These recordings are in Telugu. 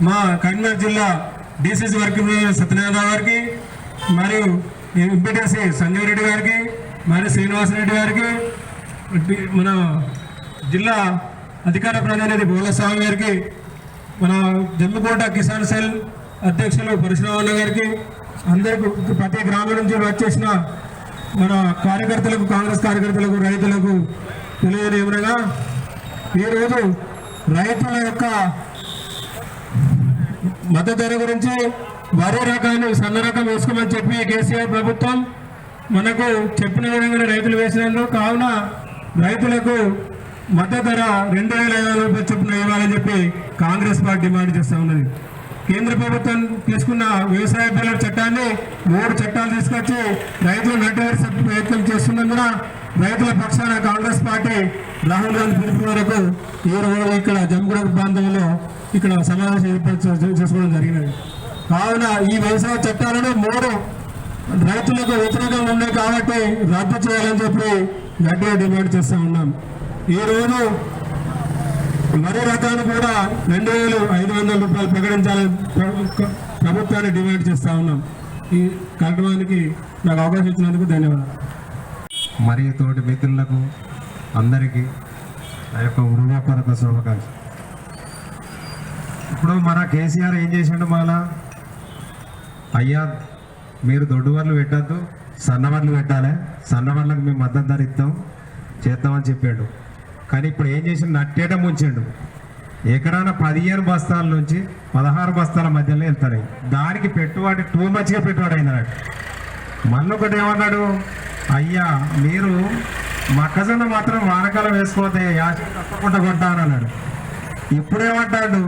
మా కరీంనగర్ జిల్లా డిసిసి వర్కింగ్ సత్యనారాయణ గారికి మరియు ఎంపీటీసీ సంజీవ్ రెడ్డి గారికి మరియు శ్రీనివాసరెడ్డి గారికి మన జిల్లా అధికార ప్రతినిధి బోలస్వామి గారికి మన జమ్మికోట కిసాన్ సెల్ అధ్యక్షులు పరశురామన్న గారికి అందరికి ప్రతి గ్రామం నుంచి వచ్చేసిన మన కార్యకర్తలకు కాంగ్రెస్ కార్యకర్తలకు రైతులకు తెలియజేయమనగా ఈరోజు రైతుల యొక్క మద్దతు ధర గురించి వరి రకాలు సన్న రకం వేసుకోమని చెప్పి కేసీఆర్ ప్రభుత్వం మనకు చెప్పిన విధంగా రైతులు వేసినందుకు కావున రైతులకు మద్దతు ధర రెండు వేల ఐదు వందల రూపాయలు చొప్పున ఇవ్వాలని చెప్పి కాంగ్రెస్ పార్టీ డిమాండ్ చేస్తూ ఉన్నది. కేంద్ర ప్రభుత్వం తీసుకున్న వ్యవసాయ బిల్లుల చట్టాన్ని మూడు చట్టాలు తీసుకొచ్చి రైతులు నడ్డవేసే ప్రయత్నం చేస్తున్నందున రైతుల పక్షాన కాంగ్రెస్ పార్టీ రాహుల్ గాంధీ పిలుపు మేరకు ఈ రోజు ఇక్కడ జమ్మిగూడ ప్రాంతంలో ఇక్కడ సమావేశం ఏర్పాటు చేసుకోవడం జరిగినది. కావున ఈ వ్యవసాయ చట్టాలను మూడు రైతులకు వ్యతిరేకంగా ఉన్నాయి కాబట్టి రద్దు చేయాలని చెప్పి గట్టిగా డిమాండ్ చేస్తూ ఉన్నాం. ఈ రోజు మరో రకాన్ని కూడా రెండు వేలు ఐదు వందల రూపాయలు ప్రకటించాలని ప్రభుత్వాన్ని డిమాండ్ చేస్తూ ఉన్నాం. ఈ కార్యక్రమానికి నాకు అవకాశం ఇచ్చినందుకు ధన్యవాదాలు. మరియు తోటి మిత్రులకు అందరికీ ఆ యొక్క హృదయపూర్వక శుభాకాంక్షలు. ఇప్పుడు మన కేసీఆర్ ఏం చేసిండు మళ్ళా అయ్యా మీరు దొడ్డువర్లు పెట్టద్దు సన్నవర్లు పెట్టాలి. సన్నవర్లకు మేము మద్దతు ధర ఇస్తాం చేద్దామని చెప్పాడు. కానీ ఇప్పుడు ఏం చేసిండు? నట్టేట ముంచాడు. ఎకరాన పదిహేను బస్తాల నుంచి పదహారు బస్తాల మధ్యలో వెళ్తాయి దానికి పెట్టుబడి టూ మచ్గా పెట్టుబడి అయింది మళ్ళీ ఒకటి ఏమన్నాడు? అయ్యా మీరు మొక్కజొన్న మాత్రం వానకాలం వేసుకోతే యాస తప్పకుండా కొంటాను అన్నాడు. ఇప్పుడేమంటాడు?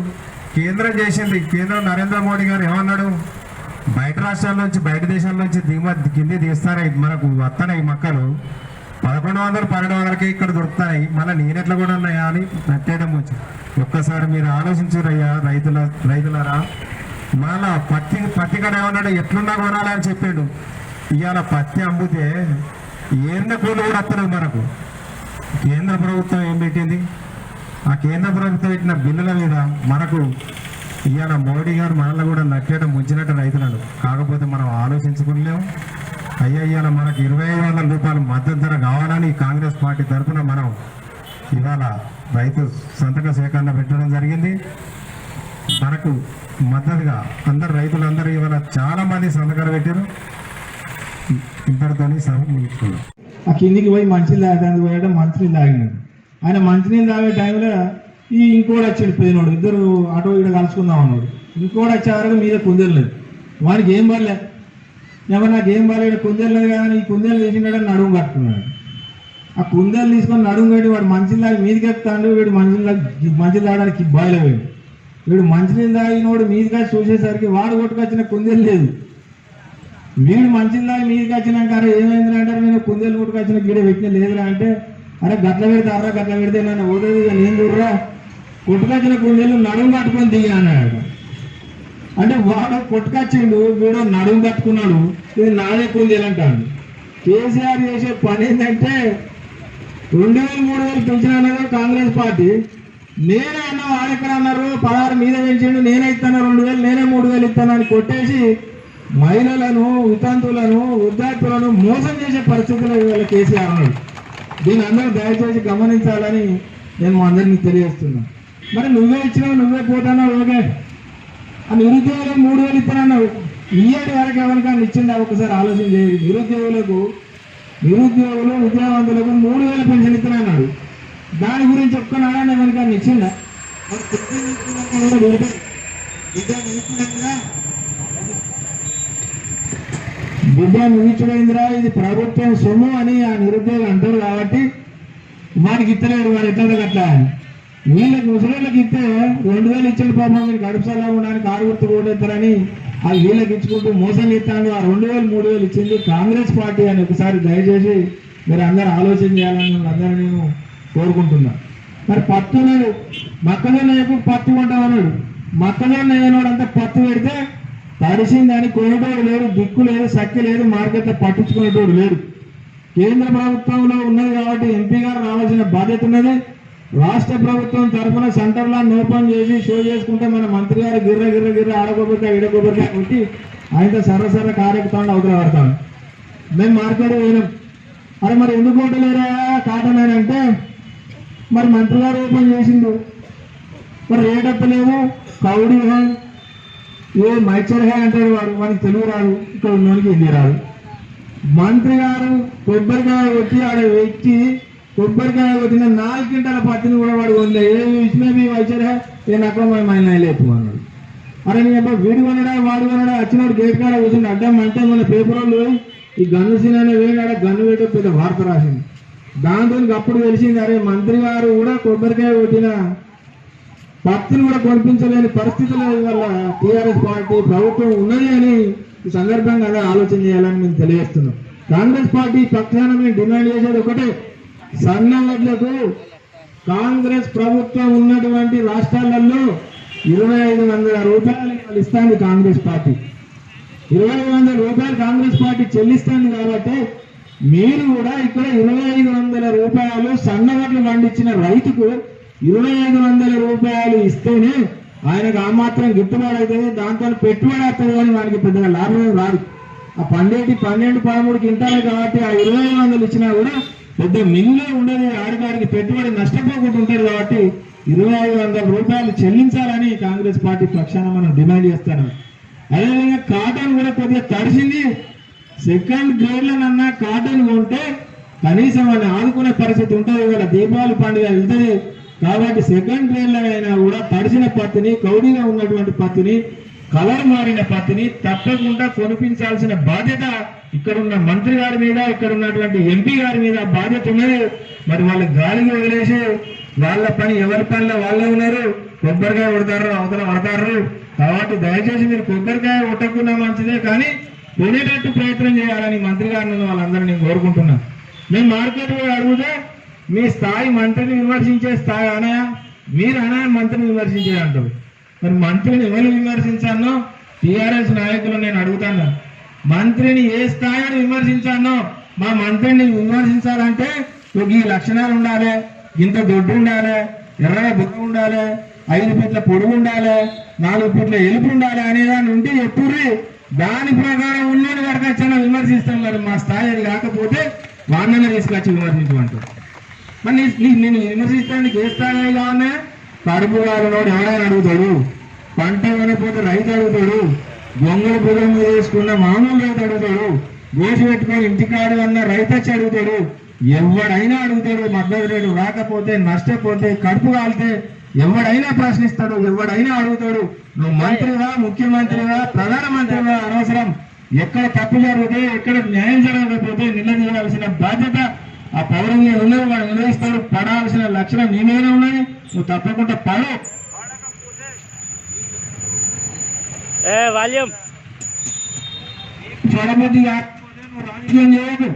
కేంద్రం చేసింది. కేంద్రం నరేంద్ర మోడీ గారు ఏమన్నాడు? బయట రాష్ట్రాల నుంచి బయట దేశాల నుంచి దిగుమతి కింది తీస్తాయి మనకు వస్తున్నాయి మొక్కలు. పదకొండు వందలు పన్నెండు వందలకి ఇక్కడ దొరుకుతాయి మళ్ళీ నేనెట్లా కూడా ఉన్నాయా అని పెట్టేయడం వచ్చి. ఒక్కసారి మీరు ఆలోచించురయ్యా రైతుల రైతులరా. మళ్ళా పత్తి పత్తి కడ ఏమన్నాడు? ఎట్లున్నా కొనాలని చెప్పాడు. ఇవాళ పత్తి అమ్మితే ఏరిన కూలు కూడా వస్తున్నాయి మనకు. కేంద్ర ప్రభుత్వం ఏం పెట్టింది? ఆ కేంద్ర ప్రభుత్వం పెట్టిన బిల్లుల మీద మనకు ఇవాళ మోడీ గారు మనల్ని కూడా నట్టేయడం ముంచినట్టు రైతులను. కాకపోతే మనం ఆలోచించుకునేలేము అయ్యా ఇవాళ మనకు ఇరవై ఐదు వందల రూపాయలు మద్దతు ధర కావాలని కాంగ్రెస్ పార్టీ తరఫున మనం ఇవాళ రైతు సంతక సేకరణ పెట్టడం జరిగింది. మనకు మద్దతుగా అందరు రైతులందరూ ఇవాళ చాలా మంది సంతకాలు పెట్టారు. ఇంతటితోని సభ ముగించుకున్నాం ఆ కిందికి పోయి మంచినీళ్ళు తాగడానికి పోయాడు మంచినీళ్ళు తాగినాడు ఆయన మంచినీళ్ళు తాగే టైంలో ఈ ఇంకోటి వచ్చాడు పోయినోడు ఇద్దరు ఆటో ఇక్కడ కలుసుకుందాం అన్నాడు. ఇంకోటి వచ్చే వరకు మీద కుందేలేదు వాడికి ఏం పర్లే ఏమన్నా నాకు ఏం పర్లేదు కుందేలేదు కానీ ఈ కుందేలు చేసినాడని నడుము కట్టుకున్నాడు. ఆ కుందేలు తీసుకొని నడుము కట్టి వాడు మంచినీళ్ళు మీదకి ఎక్కుతాడు వీడు మంచినీళ్ళు తాగి- తాగడానికి బాయిలో వీడు మంచినీళ్ళు తాగినోడు మీదకి చూసేసరికి వాడు కొట్టుకొచ్చిన కుందేలు లేదు. వీడు మంచిదా మీదకి వచ్చినాక అరే ఏమైంది అంటారు నేను కుందేలు కొట్టుకొచ్చిన గీడ పెట్టిన లేదురా అంటే అరే గట్ల పెడితే అర్రా గట్ల పెడితే నన్ను ఓడేది నేను చూడరా. కొట్టుకొచ్చిన కుందేలు నడుము కట్టుకొని దిగా అన్నాడు. అంటే వాడు కొట్టుకొచ్చిండు వీడు నడుము కట్టుకున్నాడు ఇది నాదే కుందేలు అంటాడు. కేసీఆర్ చేసే పని ఏంటంటే రెండు వేలు మూడు వేలు పెంచిన కాంగ్రెస్ పార్టీ. నేనే అన్న వాడెక్కడ అన్నారు? పదహారు మీద పెంచిండు నేనే ఇస్తాను రెండు వేలు నేనే మూడు వేలు ఇస్తాను అని కొట్టేసి మహిళలను వితంతులను వృద్ధాప్యులను మోసం చేసే పరిస్థితులు ఇవాళ కేసీఆర్ ఉన్నాడు. దీని అందరూ దయచేసి గమనించాలని నేను మా అందరినీ తెలియజేస్తున్నా. మరి నువ్వే ఇచ్చినావు నువ్వే పోతానావు ఓకే ఆ నిరుద్యోగులకు మూడు వేలు ఇస్తానన్నావు ఇయ్యటి వరకు ఎవరికైనా ఇచ్చిందా ఒకసారి ఆలోచన చేయండి నిరుద్యోగులకు నిరుద్యోగులు విద్యావంతులకు మూడు వేలు పెన్షన్ ఇస్తానన్నాడు. దాని గురించి ఒక్కనాడా ఎవరికైనా ఇచ్చిందా మరి పెన్షన్ ఇచ్చినాక నిలిచిపోయిందిరా ఇది ప్రభుత్వం సొమ్ము అని ఆ నిరుద్యోగులు అంటారు కాబట్టి వాడికి ఇస్తలేడు వారు ఎట్లా అట్లా. అని వీళ్ళకి ముసలిళ్ళకి ఇస్తే రెండు వేలు ఇచ్చిన పాపం మీరు గడుపుసలా ఉండడానికి కారు గుర్తు కూడెత్తారని ఆ వీళ్ళకి ఇచ్చుకుంటూ మోసం ఇస్తాను ఆ రెండు వేలు మూడు వేలు ఇచ్చింది కాంగ్రెస్ పార్టీ అని ఒకసారి దయచేసి మీరు అందరూ ఆలోచన చేయాలని అందరూ నేను కోరుకుంటున్నా. మరి పత్తు మక్కజొన్న మొక్కజొన్న ఎప్పుడు పత్తు కొంటామన్నాడు? మొక్కజొన్న ఏనాడు అంతా పత్తు పెడితే తడిసిందని కొనేటోడు లేడు దిక్కు లేదు సక్కి లేదు మార్కెట్లో పట్టించుకునేటోడు లేడు. కేంద్ర ప్రభుత్వంలో ఉన్నది కాబట్టి ఎంపీ గారు రావాల్సిన బాధ్యత ఉన్నది. రాష్ట్ర ప్రభుత్వం తరఫున సెంటర్లో ఓపెన్ చేసి షో చేసుకుంటే మన మంత్రి గారు గిర్ర గిర్ర గిర్ర ఆడకొబ్బరికాయ ఈడకొబ్బరికాయ కొట్టి ఆయనతో సరసర సర్ర అవతల పడతాం. మేము మార్కెట్ పోయినాం. అరే మరి ఎందుకు కొట్టలేరా కాటన్ అని అంటే మరి మంత్రి గారు ఓపెన్ చేసిండు? మరి రేటప్పలేము లేవు? కౌడి ఏ మైచర్ హై అంటాడు వాడు? వానికి తెలుగు రాదు ఇక్కడ ఉన్నోనికి హిందీ రాదు. మంత్రి గారు కొబ్బరికాయ కొట్టి ఆడ వెచ్చి కొబ్బరికాయ కొట్టిన నాలుగు గంటల పత్తిని కూడా వాడు కొనలే. ఏ విషయమే మీ వైచర్ నేను అక్కడ మైన లేపు అన్నాడు. అరే నీ అబ్బా వీడు కొనడా వాడు కొనడా? వచ్చినాడు గేట్ కాడ కూర్చుని అడ్డం అంటే మన పేపర్ వాళ్ళు ఈ గన్ను సీన్ అనే వేడాడ గన్ను వేట పెద్ద వార్త రాసింది దాంతో అప్పుడు తెలిసింది అరే మంత్రి గారు కూడా కొబ్బరికాయ కొట్టిన భక్తులు కూడా కొనిపించలేని పరిస్థితుల వల్ల టీఆర్ఎస్ పార్టీ ప్రభుత్వం ఉన్నది అని ఈ సందర్భంగా ఆలోచన చేయాలని మేము తెలియజేస్తున్నాం. కాంగ్రెస్ పార్టీ పక్షాన మేము డిమాండ్ చేసేది ఒకటే సన్న వడ్లకు కాంగ్రెస్ ప్రభుత్వం ఉన్నటువంటి రాష్ట్రాలలో ఇరవై ఐదు వందల రూపాయలు వాళ్ళు కాంగ్రెస్ పార్టీ. ఇరవై ఐదు వందల రూపాయలు కాంగ్రెస్ పార్టీ చెల్లిస్తాను కాబట్టి మీరు కూడా ఇక్కడ ఇరవై ఐదు వందల రూపాయలు సన్నవడ్లు పండించిన రైతుకు ఇరవై ఐదు వందల రూపాయలు ఇస్తేనే ఆయనకు ఆ మాత్రం గిట్టుబాటు అవుతుంది దాంతో పెట్టుబడి వస్తుంది కానీ వానికి పెద్దగా లాభం రాదు. ఆ పండేటి పన్నెండు పదమూడు క్వింటాలు కాబట్టి ఆ ఇరవై ఐదు వందలు ఇచ్చినా కూడా పెద్ద మిల్లు ఉండదు ఆడికాడికి పెట్టుబడి నష్టపోకుండా ఉంటారు కాబట్టి ఇరవై ఐదు వందల రూపాయలు చెల్లించాలని కాంగ్రెస్ పార్టీ పక్షాన మనం డిమాండ్ చేస్తాను అదేవిధంగా కాటన్ కూడా కొద్దిగా తడిసింది. సెకండ్ గ్రేడ్లనన్నా కాటన్ కొంటే కనీసం వాళ్ళని ఆదుకునే పరిస్థితి ఉంటుంది ఇవాళ దీపావళి పండుగ వెళ్తుంది. కాబట్టి సెకండ్ గ్రేడ్లైనా కూడా తడిసిన పత్తిని కౌడిగా ఉన్నటువంటి పత్తిని కలర్ మారిన పత్తిని తప్పకుండా కొనిపించాల్సిన బాధ్యత ఇక్కడ ఉన్న మంత్రి గారి మీద ఇక్కడ ఉన్నటువంటి ఎంపీ గారి మీద బాధ్యత ఉన్నది. మరి వాళ్ళు గాలికి వదిలేసి వాళ్ళ పని ఎవరి పనిలో వాళ్ళే ఉన్నారు. కొబ్బరికాయ కొడతారు అవతల పడతారు. కాబట్టి దయచేసి మీరు కొబ్బరికాయ కొట్టకుండా మంచిదే కానీ కొనేటట్టు ప్రయత్నం చేయాలని మంత్రి గారిని నేను కోరుకుంటున్నాను మేము మార్కెట్ అడిగితే మీ స్థాయి మంత్రిని విమర్శించే స్థాయి అనయ మీరు అనయా మంత్రిని విమర్శించే అంటారు మరి మంత్రిని ఎవరు విమర్శించానో టిఆర్ఎస్ నాయకులు నేను అడుగుతాను. మంత్రిని ఏ స్థాయిని విమర్శించానో మా మంత్రిని విమర్శించాలంటే ఒక ఈ లక్షణాలు ఉండాలి ఇంత దొడ్డు ఉండాలి ఎర్రగా బుర్ర ఉండాలి ఐదు ఫీట్ల పొడుగు ఉండాలి నాలుగు ఫీట్ల ఎలుపు ఉండాలి అనేదాన్ని ఉంటే ఎప్పుడు దాని ప్రకారం ఉన్నది వరకు వచ్చిన విమర్శిస్తాం. మరి మా స్థాయి అది కాకపోతే వాళ్ళని తీసుకొచ్చి విమర్శించమంటారు మరి నేను విమర్శిస్తానికి ఏ స్థాయి కావాలన్నా కడుపు ఎవడైనా ఎవరైనా అడుగుతాడు. పంట కొనకపోతే రైతు అడుగుతాడు. గొంగళ పొలం చేసుకున్న వేసుకున్న మామూలు రైతు అడుగుతాడు. గోసి పెట్టుకొని ఇంటికాడు అన్న రైతు వచ్చి అడుగుతాడు. ఎవడైనా అడుగుతాడు మద్దతు రేటు రాకపోతే నష్టపోతే కడుపు కాలితే ఎవడైనా ప్రశ్నిస్తాడు ఎవడైనా అడుగుతాడు. నువ్వు మంత్రివా ముఖ్యమంత్రివా ప్రధానమంత్రివా అనవసరం. ఎక్కడ తప్పు జరిగితే ఎక్కడ న్యాయం జరగకపోతే నిలదీయాల్సిన బాధ్యత ఆ పౌరంగా ఉన్నది వాడు నిర్వహిస్తాడు పడాల్సిన లక్షణం నీ మీద ఉన్నది. నువ్వు తప్పకుండా పడు. పడబుద్ధి రాజకీయం చేయదు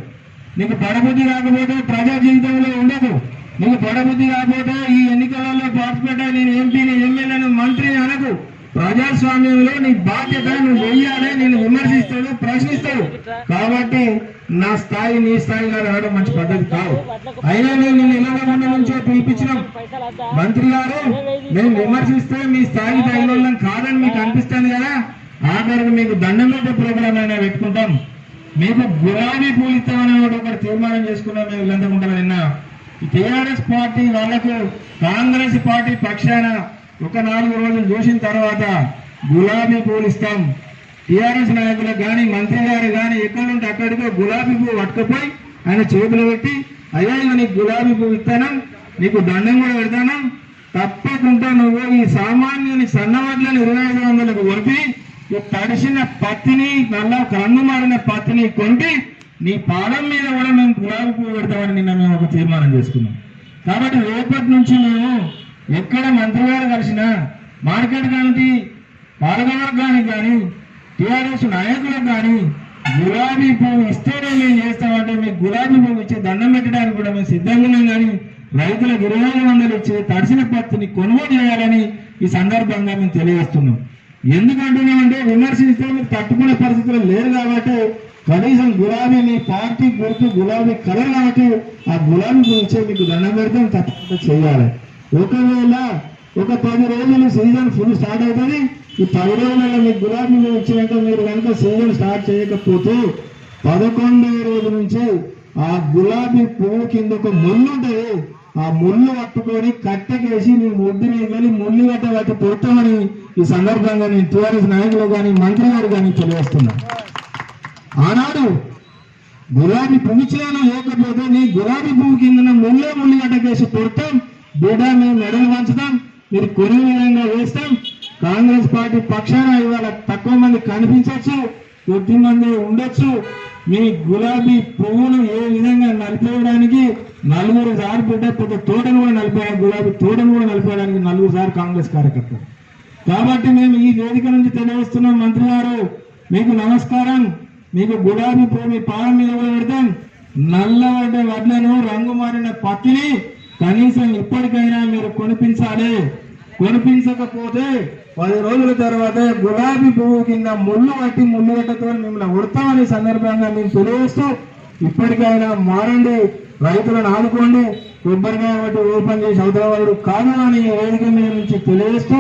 నీకు పడబుద్ధి కాకపోతే ప్రజా జీవితంలో ఉండదు నీకు పడబుద్ధి కాకపోతే ఈ ఎన్నికలలో పార్టిసిపేట్ నేను ఎంపీని ఎమ్మెల్యేను మంత్రిని అనకు. ప్రజాస్వామ్యంలో నీ బాధ్యత నువ్వు వెయ్యాలి నేను విమర్శిస్తాడు ప్రశ్నిస్తాడు. కాబట్టి నా స్థాయి నీ స్థాయిగా రావడం మంచి పద్ధతి కాదు. అయినా నేను నిన్ను నుంచో పిలిపించినాం. మంత్రి గారు మేము విమర్శిస్తే మీ స్థాయి తగిన కాదని మీకు అనిపిస్తుంది కదా? ఆఖరికి మీకు దండం పెట్టే ప్రోగ్రామ్ అయినా పెట్టుకుంటాం. మీకు గులాబీ పూలు ఇస్తామని ఒకటి తీర్మానం చేసుకున్నాం మేము వీళ్ళంతకుంటాం నిన్న. టీఆర్ఎస్ పార్టీ వాళ్ళకు కాంగ్రెస్ పార్టీ పక్షాన ఒక నాలుగు రోజులు చూసిన తర్వాత గులాబీ పూలు ఇస్తాం. టీఆర్ఎస్ నాయకులకు కానీ మంత్రి గారు కానీ ఎక్కడుంటే అక్కడికి గులాబీ పువ్వు పట్టుకుపోయి ఆయన చేతులు పెట్టి అయ్యా నీకు గులాబీ పువ్వు ఇస్తాను. నీకు దండం కూడా పెడతాను. తప్పకుండా నువ్వు ఈ సామాన్యుని సన్నవడ్లను ఇరవై ఐదు వందలకు కొనిపి ఈ తడిసిన పత్తిని మళ్ళా కన్ను మారిన పత్తిని కొంటి నీ పాదం మీద కూడా మేము గులాబీ పువ్వు పెడతామని నిన్న మేము ఒక తీర్మానం చేసుకున్నాం. కాబట్టి రేపటి నుంచి మేము ఎక్కడ మంత్రి గారు కలిసినా మార్కెట్ కానీ పాలకవర్గానికి కానీ టీఆర్ఎస్ నాయకులకు కానీ గులాబీ పువ్వు ఇస్తేనే మేము చేస్తామంటే మీకు గులాబీ పువ్వు ఇచ్చే దండం పెట్టడానికి కూడా మేము సిద్ధంగా ఉన్నాం కానీ రైతులకు ఇరవై ఐదు వందలు ఇచ్చే తడిసిన పత్తిని కొనుగోలు చేయాలని ఈ సందర్భంగా మేము తెలియజేస్తున్నాం. ఎందుకంటున్నామంటే విమర్శిస్తే మీరు తట్టుకునే పరిస్థితులు లేరు కాబట్టి కనీసం గులాబీ మీ పార్టీ గుర్తు గులాబీ కలర్ కాబట్టి ఆ గులాబీ పువ్వు ఇచ్చే మీకు దండం పెడితే తప్పకుండా చేయాలి. ఒకవేళ ఒక పది రోజులు సీజన్ ఫుల్ స్టార్ట్ అవుతుంది ఈ పది రోజులలో మీకు గులాబీ వచ్చినాక మీరు కనుక సీజన్ స్టార్ట్ చేయకపోతే పదకొండవ రోజు నుంచి ఆ గులాబీ పువ్వు కింద ఒక ముళ్ళు ఉంటుంది. ఆ ముళ్ళు పట్టుకొని కట్టకేసి మేము ముద్దు వెళ్ళి ముళ్ళు గట్ట వాటి కొడతామని ఈ సందర్భంగా నేను టీఆర్ఎస్ నాయకులు కానీ మంత్రి గారు కానీ తెలియజేస్తున్నా. ఆనాడు గులాబీ పువ్వు చేయాలి లేకపోతే నీ గులాబీ పువ్వు కింద ముళ్ళే ముళ్ళు గట్టకేసి పొడతాం. బిడ్డ మేము మెడలు వంచుతాం మీరు కొన్ని విధంగా వేస్తాం. కాంగ్రెస్ పార్టీ పక్షాన ఇవాళ తక్కువ మంది కనిపించవచ్చు కొద్ది మంది ఉండొచ్చు. మీ గులాబీ పువ్వును ఏ విధంగా నలిపేయడానికి నలుగురు సార్ బిడ్డ పెద్ద తోటను కూడా నలిపేయడానికి గులాబీ తోటను కూడా నలిపేయడానికి నలుగురు సార్ కాంగ్రెస్ కార్యకర్తలు. కాబట్టి మేము ఈ వేదిక నుంచి తెలియజేస్తున్నాం మంత్రి గారు. మీకు నమస్కారం. మీకు గులాబీ పువ్వు మీ పాదం మీద కూడా పెడతాం. నల్లబడ్డ వడ్లను రంగు మారిన పత్తిని కనీసం ఇప్పటికైనా మీరు కొనిపించాలి. కొనిపించకపోతే పది రోజుల తర్వాత గులాబీ పువ్వు కింద ముళ్ళు పట్టి ముళ్ళు గట్టతో మిమ్మల్ని ఉడతామని సందర్భంగా మేము తెలియజేస్తూ ఇప్పటికైనా మారండి. రైతులను ఆదుకోండి. కొబ్బరికాయ బట్టి ఓపెన్ చేసి అవతల వాళ్ళు కాదు అని ఈ వేదిక మీద నుంచి తెలియజేస్తూ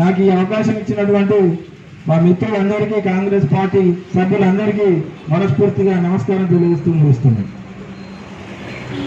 నాకు ఈ అవకాశం ఇచ్చినటువంటి మా మిత్రులందరికీ కాంగ్రెస్ పార్టీ సభ్యులందరికీ మనస్ఫూర్తిగా నమస్కారం తెలియజేస్తూ ముగిస్తున్నాను.